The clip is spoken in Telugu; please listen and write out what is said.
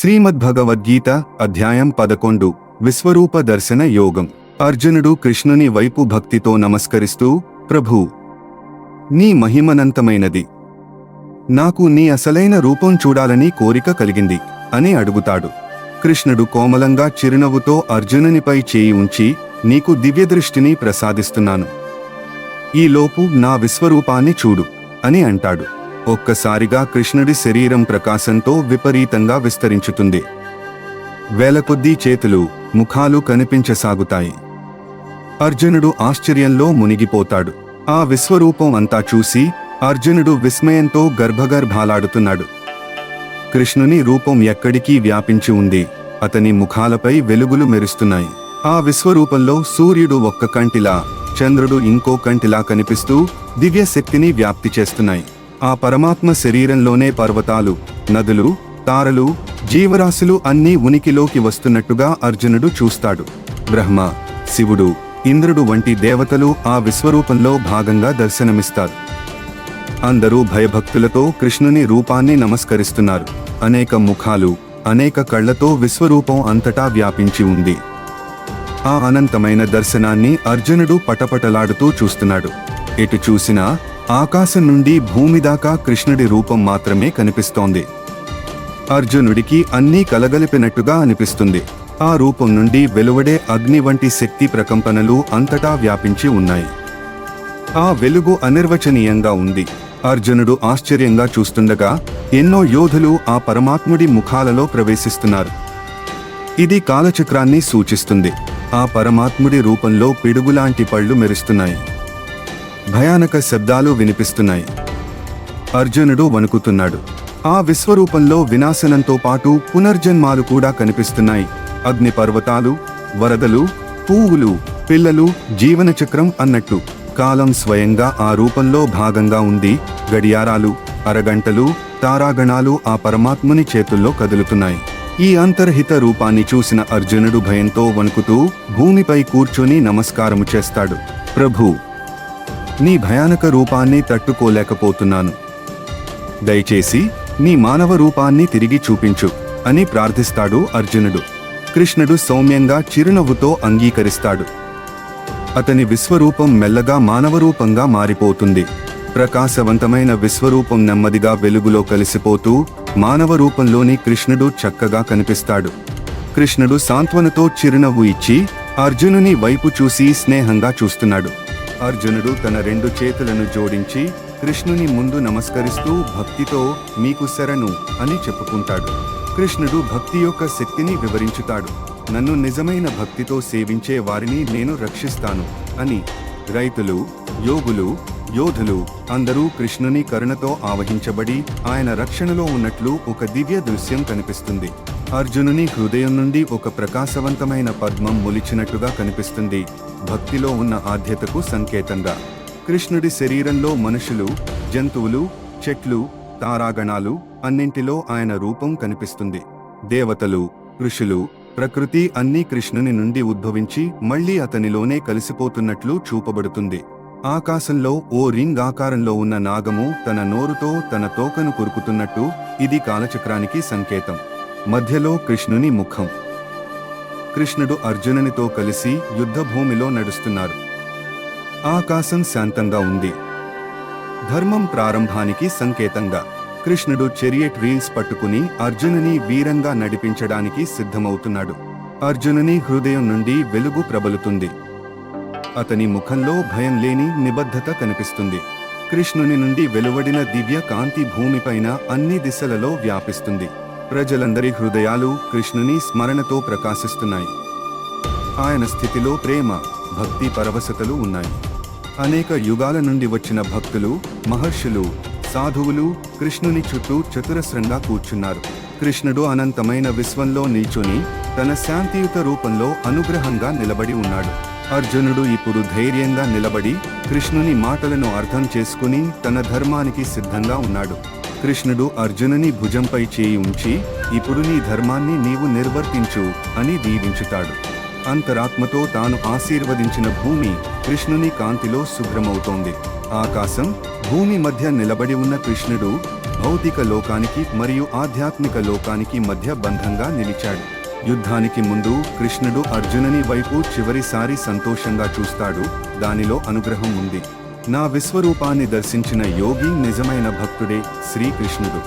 శ్రీమద్భగవద్గీత అధ్యాయం పదకొండు. విశ్వరూప దర్శన యోగం. అర్జునుడు కృష్ణుని వైపు భక్తితో నమస్కరిస్తూ ప్రభూ నీ మహిమనంతమైనది. నాకు నీ అసలైన రూపం చూడాలని కోరిక కలిగింది అని అడుగుతాడు. కృష్ణుడు కోమలంగా చిరునవ్వుతో అర్జునునిపై చేయి ఉంచి నీకు దివ్యదృష్టిని ప్రసాదిస్తున్నాను. ఈలోపు నా విశ్వరూపాన్ని చూడు అని అంటాడు. ఒక్కసారిగా కృష్ణుడి శరీరం ప్రకాశంతో విపరీతంగా విస్తరించుతుంది. వేల కొద్దీ చేతులు ముఖాలు కనిపించసాగుతాయి. అర్జునుడు ఆశ్చర్యంలో మునిగిపోతాడు. ఆ విశ్వరూపం అంతా చూసి అర్జునుడు విస్మయంతో గర్భగర్భాలాడుతున్నాడు. కృష్ణుని రూపం ఎక్కడికీ వ్యాపించి ఉంది. అతని ముఖాలపై వెలుగులు మెరుస్తున్నాయి. ఆ విశ్వరూపంలో సూర్యుడు ఒక్క కంటిలా చంద్రుడు ఇంకో కంటిలా కనిపిస్తూ దివ్య శక్తిని వ్యాప్తి చేస్తున్నాయి. ఆ పరమాత్మ శరీరంలోనే పర్వతాలు నదులు తారలు జీవరాశులు అన్నీ ఉనికిలోకి వస్తున్నట్టుగా అర్జునుడు చూస్తాడు. బ్రహ్మ శివుడు ఇంద్రుడు వంటి దేవతలు ఆ విశ్వరూపంలో భాగంగా దర్శనమిస్తారు. అందరూ భయభక్తులతో కృష్ణుని రూపాన్ని నమస్కరిస్తున్నారు. అనేక ముఖాలు అనేక కళ్ళతో విశ్వరూపం అంతటా వ్యాపించి ఉంది. ఆ అనంతమైన దర్శనాన్ని అర్జునుడు పటపటలాడుతూ చూస్తున్నాడు. ఎటు చూసినా ఆకాశం నుండి భూమి దాకా కృష్ణుడి రూపం మాత్రమే కనిపిస్తోంది. అర్జునుడికి అన్నీ కలగలిపినట్టుగా అనిపిస్తుంది. ఆ రూపం నుండి వెలువడే అగ్ని వంటి శక్తి ప్రకంపనలు అంతటా వ్యాపించి ఉన్నాయి. ఆ వెలుగు అనిర్వచనీయంగా ఉంది. అర్జునుడు ఆశ్చర్యంగా చూస్తుండగా ఎన్నో యోధులు ఆ పరమాత్ముడి ముఖాలలో ప్రవేశిస్తున్నారు. ఇది కాలచక్రాన్ని సూచిస్తుంది. ఆ పరమాత్ముడి రూపంలో పిడుగులాంటి పళ్ళు మెరుస్తున్నాయి. భయానక శబ్దాలు వినిపిస్తున్నాయి. అర్జునుడు వణుకుతున్నాడు. ఆ విశ్వరూపంలో వినాశనంతో పాటు పునర్జన్మాలు కూడా కనిపిస్తున్నాయి. అగ్ని పర్వతాలు వరదలు పువ్వులు పిల్లలు జీవన చక్రం అన్నట్టు. కాలం స్వయంగా ఆ రూపంలో భాగంగా ఉంది గడియారాలు అరగంటలు తారాగణాలు ఆ పరమాత్ముని చేతుల్లో కదులుతున్నాయి. ఈ అంతర్హిత రూపాన్ని చూసిన అర్జునుడు భయంతో వణుకుతూ భూమిపై కూర్చొని నమస్కారము చేస్తాడు. ప్రభు నీ భయానక రూపాన్ని తట్టుకోలేకపోతున్నాను. దయచేసి నీ మానవ రూపాన్ని తిరిగి చూపించు అని ప్రార్థిస్తాడు అర్జునుడు. కృష్ణుడు సౌమ్యంగా చిరునవ్వుతో అంగీకరిస్తాడు. అతని విశ్వరూపం మెల్లగా మానవరూపంగా మారిపోతుంది. ప్రకాశవంతమైన విశ్వరూపం నెమ్మదిగా వెలుగులో కలిసిపోతూ మానవ రూపంలోని కృష్ణుడు చక్కగా కనిపిస్తాడు. కృష్ణుడు సాంత్వనతో చిరునవ్వు ఇచ్చి అర్జునుని వైపు చూసి స్నేహంగా చూస్తున్నాడు. అర్జునుడు తన రెండు చేతులను జోడించి కృష్ణుని ముందు నమస్కరిస్తూ భక్తితో మీకు శరణు అని చెప్పుకుంటాడు. కృష్ణుడు భక్తి యొక్క శక్తిని వివరించుతాడు. నన్ను నిజమైన భక్తితో సేవించే వారిని నేను రక్షిస్తాను అని రైతులు యోగులు యోధులు అందరూ కృష్ణుని కరుణతో ఆవహించబడి ఆయన రక్షణలో ఉన్నట్లు ఒక దివ్య దృశ్యం కనిపిస్తుంది. అర్జునుని హృదయం నుండి ఒక ప్రకాశవంతమైన పద్మం మొలిచినట్టుగా కనిపిస్తుంది. భక్తిలో ఉన్న ఆధ్యతకు సంకేతంగా. కృష్ణుడి శరీరంలో మనుషులు జంతువులు చెట్లు తారాగణాలు అన్నింటిలో ఆయన రూపం కనిపిస్తుంది. దేవతలు ఋషులు ప్రకృతి అన్నీ కృష్ణుని నుండి ఉద్భవించి మళ్ళీ అతనిలోనే కలిసిపోతున్నట్లు చూపబడుతుంది. ఆకాశంలో ఓ రింగ్ ఆకారంలో ఉన్న నాగము తన నోరుతో తన తోకను కురుకుతున్నట్టు ఇది కాలచక్రానికి సంకేతం. మధ్యలో కృష్ణుని ముఖం. కృష్ణుడు అర్జునునితో కలిసి యుద్ధభూమిలో నడుస్తున్నారు. ఆకాశం శాంతంగా ఉంది. ధర్మం ప్రారంభానికి సంకేతంగా కృష్ణుడు చెరియట్ వీల్స్ పట్టుకుని అర్జునుని వీరంగా నడిపించడానికి సిద్ధమవుతున్నాడు. అర్జునుని హృదయం నుండి వెలుగు ప్రబలుతుంది. అతని ముఖంలో భయం లేని నిబద్ధత కనిపిస్తుంది. కృష్ణుని నుండి వెలువడిన దివ్య కాంతి భూమిపైన అన్ని దిశలలో వ్యాపిస్తుంది. ప్రజలందరి హృదయాలు కృష్ణుని స్మరణతో ప్రకాశిస్తున్నాయి. ఆయన స్థితిలో ప్రేమ భక్తి పరవశతలు ఉన్నాయి. అనేక యుగాల నుండి వచ్చిన భక్తులు మహర్షులు సాధువులు కృష్ణుని చుట్టూ చతురస్రంగా కూర్చున్నారు. కృష్ణుడు అనంతమైన విశ్వంలో నిల్చొని తన శాంతియుత రూపంలో అనుగ్రహంగా నిలబడి ఉన్నాడు. అర్జునుడు ఇప్పుడు ధైర్యంగా నిలబడి కృష్ణుని మాటలను అర్థం చేసుకుని తన ధర్మానికి సిద్ధంగా ఉన్నాడు. కృష్ణుడు అర్జునుని భుజంపై చేయి ఉంచి ఇప్పుడు నీ ధర్మాన్ని నీవు నిర్వర్తించు అని దీవించుతాడు. అంతరాత్మతో తాను ఆశీర్వదించిన భూమి కృష్ణుని కాంతిలో శుభ్రమవుతోంది. ఆకాశం భూమి మధ్య నిలబడి ఉన్న కృష్ణుడు భౌతిక లోకానికి మరియు ఆధ్యాత్మిక లోకానికి మధ్య బంధంగా నిలిచాడు. యుద్ధానికి ముందు కృష్ణుడు అర్జునుని వైపు చివరిసారి సంతోషంగా చూస్తాడు. దానిలో అనుగ్రహం ఉంది. నా విశ్వరూపాన్ని దర్శించిన యోగి నిజమైన భక్తుడే శ్రీకృష్ణుడు.